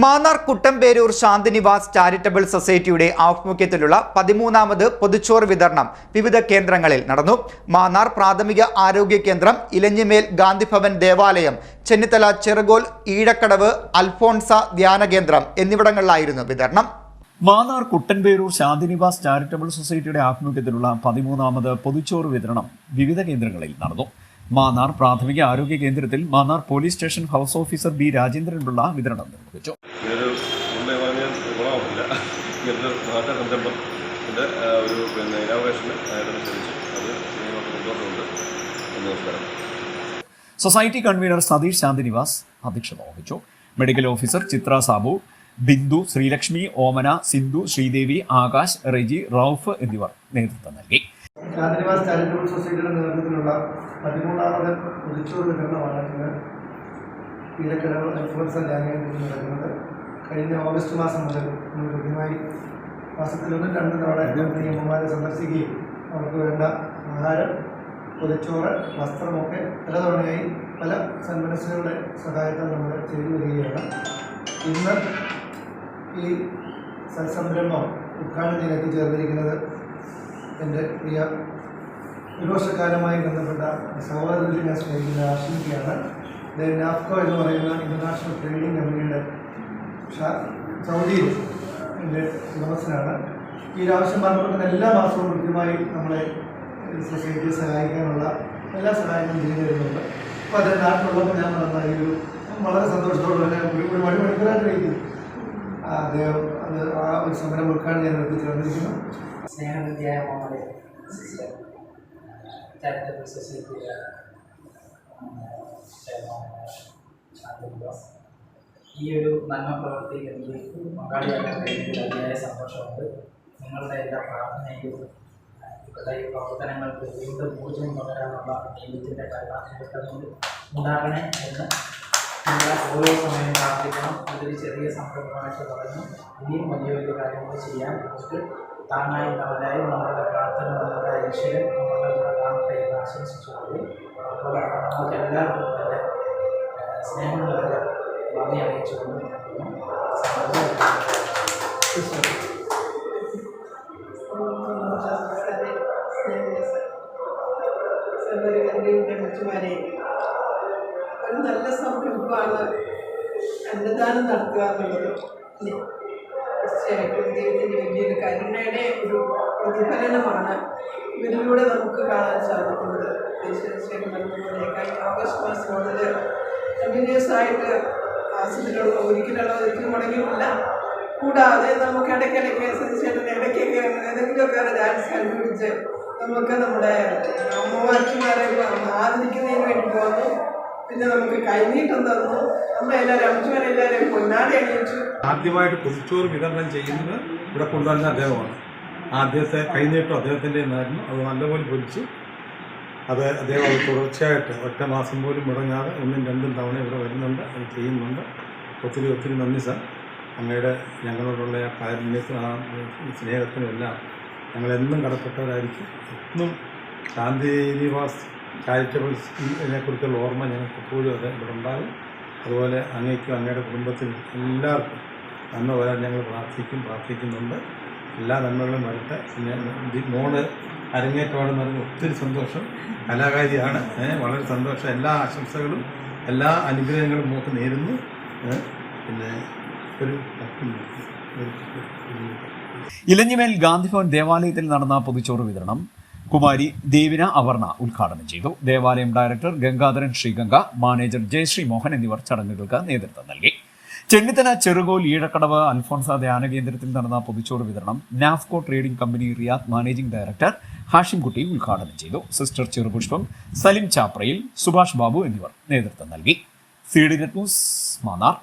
Mannar Kuttamperoor Shanthinivas charitable സൊസൈറ്റിയുടെ ആഭിമുഖ്യത്തിലുള്ള പതിമൂന്നാമത് പൊതുച്ചോറ് വിതരണം വിവിധ കേന്ദ്രങ്ങളിൽ നടന്നു. മാന്നാർ പ്രാഥമിക ആരോഗ്യ കേന്ദ്രം ഇലഞ്ഞിമേൽ ഗാന്ധിഭവൻ ദേവാലയം ചെന്നിത്തല ചെറുകോൽ ഈഴക്കടവ് അൽഫോൺസ ധ്യാന കേന്ദ്രം എന്നിവിടങ്ങളിലായിരുന്നു വിതരണം. മാന്നാർ കുട്ടൻപേരൂർ ശാന്തിനിവാസ് ചാരിറ്റബിൾ സൊസൈറ്റിയുടെ ആഭിമുഖ്യത്തിലുള്ള പതിമൂന്നാമത് പൊതുച്ചോറ് വിതരണം വിവിധ കേന്ദ്രങ്ങളിൽ നടന്നു. മാന്നാർ പ്രാഥമിക ആരോഗ്യ കേന്ദ്രത്തിൽ Mannar police station house officer B രാജേന്ദ്രനുള്ള വിതരണം നിർവഹിച്ചു. ഒരു പിന്നെ ഇനോവേഷന് നമസ്കാരം. സൊസൈറ്റി കൺവീനർ സതീഷ് ശാന്തിനിവാസ് അധ്യക്ഷത വഹിച്ചു. മെഡിക്കൽ ഓഫീസർ ചിത്ര സാബു ബിന്ദു ശ്രീലക്ഷ്മി ഓമന സിന്ധു ശ്രീദേവി ആകാശ് റെജി റൌഫ് എന്നിവർ നേതൃത്വം നൽകി. ശാന്തിനിവാസ് ചാരിറ്റബിൾ സൊസൈറ്റിയുടെ നേതൃത്വത്തിലുള്ള പതിമൂന്നാമത് പൊതിച്ചോറ് വിതരണമാണ് ഇന്ന് ഈരക്കടവ് അൽഫോൻസ ജാനകത്തിൽ നടക്കുന്നത്. കഴിഞ്ഞ ഓഗസ്റ്റ് മാസം മുതൽ കൃത്യമായി മാസത്തിലൊന്നും രണ്ടും തവണ ഈ അമ്മമാരെ സന്ദർശിക്കുകയും അവർക്ക് വേണ്ട ആഹാരം പൊതിച്ചോറ് വസ്ത്രമൊക്കെ പലതവണയായി പല സന്മനസ്സുകളുടെ സഹായത്താൽ നമ്മൾ ചെയ്തു വരികയാണ്. ഇന്ന് ഈ സത്സംരംഭം ഉദ്ഘാടനം ചെയ്യാൻ എത്തിച്ചേർന്നിരിക്കുന്നത് എന്റെ പ്രിയ ഒരു ബന്ധപ്പെട്ട സഹോദരത്തിൽ ഞാൻ സ്നേഹിക്കുന്ന ആശങ്കയാണ് ഇത് നാഫ്കോ എന്ന് പറയുന്ന ഇന്റർനാഷണൽ ട്രേഡിംഗ് കമ്പനിയുടെ സൗദിയിൽ എന്റെ ഉടമസ്ഥനാണ്. ഈ ഒരാവശ്യം ബന്ധപ്പെട്ട എല്ലാ മാസവും കൃത്യമായി നമ്മളെ സൊസൈറ്റിയെ സഹായിക്കാനുള്ള എല്ലാ സഹായങ്ങളും ചെയ്തു തരുന്നുണ്ട്. അപ്പോൾ അതിന്റെ നാട്ടിലുള്ളപ്പോൾ ഞാൻ നടന്ന ഈ ഒരു വളരെ സന്തോഷത്തോടെ തന്നെ ഒരു ഒരു കഴിക്കുന്നു അദ്ദേഹം അത് ആ ഒരു സമരം ഉദ്ഘാടനം ചെയ്യാൻ എത്തിച്ചേർന്നിരിക്കുന്നു സ്നേഹനിധിയായ മോളെ സിസ്റ്റർ ചാരിറ്റബിൾ സൊസൈറ്റിയുടെ ചെയർമാനായ ഈ ഒരു നന്മ പ്രവൃത്തിയിൽ എനിക്ക് പങ്കാളിയാക്കാൻ കഴിഞ്ഞതിൽ അതിയായ സന്തോഷമുണ്ട്. നിങ്ങളുടെ എല്ലാ പ്രാർത്ഥനയും ഇവിടെ ഈ പ്രവർത്തനങ്ങൾക്ക് വീണ്ടും ഊർജം പകരാനുള്ള ദൈവത്തിന്റെ കരുണാധിപത്യത്തിൽ ഉണ്ടാകണേ എന്ന് നമ്മൾ ഓരോ സമയം പ്രാർത്ഥിക്കണം ഇതൊരു ചെറിയ സംരംഭമായിട്ട് പറഞ്ഞു ഇനിയും വലിയ വലിയ കാര്യങ്ങൾ ചെയ്യാൻ നമുക്ക് താങ്ങായി നവരായി നമ്മളുടെ പ്രാർത്ഥന നമ്മുടെ ഈശ്വരൻ നമ്മളുടെ കൂടെ കാണട്ടെ എന്ന് ആശംസിച്ചുകൊണ്ട് അതുപോലെ നമുക്ക് എല്ലാവർക്കും എൻ്റെ ഏഹ്, സ്നേഹം നിറഞ്ഞ നന്ദി അറിയിച്ചുകൊണ്ട് നിർത്തുന്നു. ഒരു നല്ല സംരംഭമാണ്. അന്നദാനം നടത്തുക എന്നുള്ളത്? തീർച്ചയായിട്ടും ദൈവത്തിന്റെ വലിയൊരു കരുണയുടെ ഒരു പ്രതിഫലനമാണ് ഇവരിലൂടെ നമുക്ക് കാണാൻ സാധിക്കുന്നത്. ഓഗസ്റ്റ് മാസം മുതൽ കണ്ടിന്യൂസ് ആയിട്ട് മാസത്തിലുള്ള ഒരിക്കലുള്ള ഒരിക്കലും മുടങ്ങിയിട്ടില്ല. കൂടാതെ നമുക്ക് ഇടയ്ക്കിടയ്ക്ക് തീർച്ചയായിട്ടും ഇടയ്ക്കൊക്കെ ഏതെങ്കിലുമൊക്കെ ഡാൻസ് കണ്ടുപിടിച്ച് നമുക്ക് നമ്മുടെ അമ്മമാച്ചിമാരെ ആദരിക്കുന്നതിന് വേണ്ടി പോന്നു പിന്നെ നമുക്ക് കൈനീട്ടം തന്നു. നമ്മളെല്ലാവരും അമ്മച്ചുമാരെല്ലാവരും പൊന്നാടി അണിയിച്ചു ആദ്യമായിട്ട് പൊതിച്ചോറ് വിതരണം ചെയ്യുന്നത് ഇവിടെ കൊണ്ടുവന്ന അദ്ദേഹമാണ്. ആദ്യത്തെ കൈനീട്ടം അദ്ദേഹത്തിന്റെ നിന്നായിരുന്നു അത് നല്ലപോലെ പൊലിച്ചു അത് അദ്ദേഹം തുടർച്ചയായിട്ട് ഒറ്റ മാസം പോലും മുടങ്ങാതെ ഒന്നും രണ്ടും തവണ ഇവിടെ വരുന്നുണ്ട്. അത് ചെയ്യുന്നുണ്ട്. ഒത്തിരി ഒത്തിരി നന്ദി സാർ. അങ്ങയുടെ ഞങ്ങളോടുള്ള ആ കാരുണ്യത്തിന് ആ സ്നേഹത്തിനും എല്ലാം ഞങ്ങളെന്നും കടപ്പെട്ടവരായിരിക്കും. എന്നും ശാന്തിനിവാസ് ചാരിറ്റബിൾസ് ഇതിനെക്കുറിച്ചുള്ള ഓർമ്മ ഞങ്ങൾക്ക് എപ്പോഴും അത് ഇവിടെ ഉണ്ടാകും. അതുപോലെ അങ്ങേക്കും അങ്ങയുടെ കുടുംബത്തിനും എല്ലാവർക്കും നന്മ വരാൻ ഞങ്ങൾ പ്രാർത്ഥിക്കും പ്രാർത്ഥിക്കുന്നുണ്ട്. എല്ലാ നന്മകളും വരട്ടെ. പിന്നെ മോൾ അരങ്ങേറ്റമാണെന്ന് പറഞ്ഞ് ഒത്തിരി സന്തോഷം. കലാകാരിയാണ്. വളരെ സന്തോഷം. എല്ലാ ആശംസകളും എല്ലാ അനുഗ്രഹങ്ങളും മോക്ക് നേരുന്നു. പിന്നെ ഒരു- ഇലഞ്ഞിമേൽ ഗാന്ധിഭവൻ ദേവാലയത്തിൽ നടന്ന പൊതുച്ചോറ് വിതരണം. കുമാരി ദേവിന അവർണ ഉദ്ഘാടനം ചെയ്തു. ദേവാലയം ഡയറക്ടർ ഗംഗാധരൻ ശ്രീഗംഗ മാനേജർ ജയശ്രീ മോഹൻ എന്നിവർ ചടങ്ങുകൾക്ക് നേതൃത്വം നൽകി. ചെന്നിത്തല ചെറുകോൽ ഈഴക്കടവ് അൽഫോൺസ ധ്യാന കേന്ദ്രത്തിൽ നടന്ന പൊതുച്ചോട് വിതരണം Nafco trading company Riyadh managing director Hashimkutty ഉദ്ഘാടനം ചെയ്തു. സിസ്റ്റർ ചെറുപുഷ്പം സലിം ചാപ്രയിൽ സുഭാഷ് ബാബു എന്നിവർ നേതൃത്വം നൽകി. C news Mannar.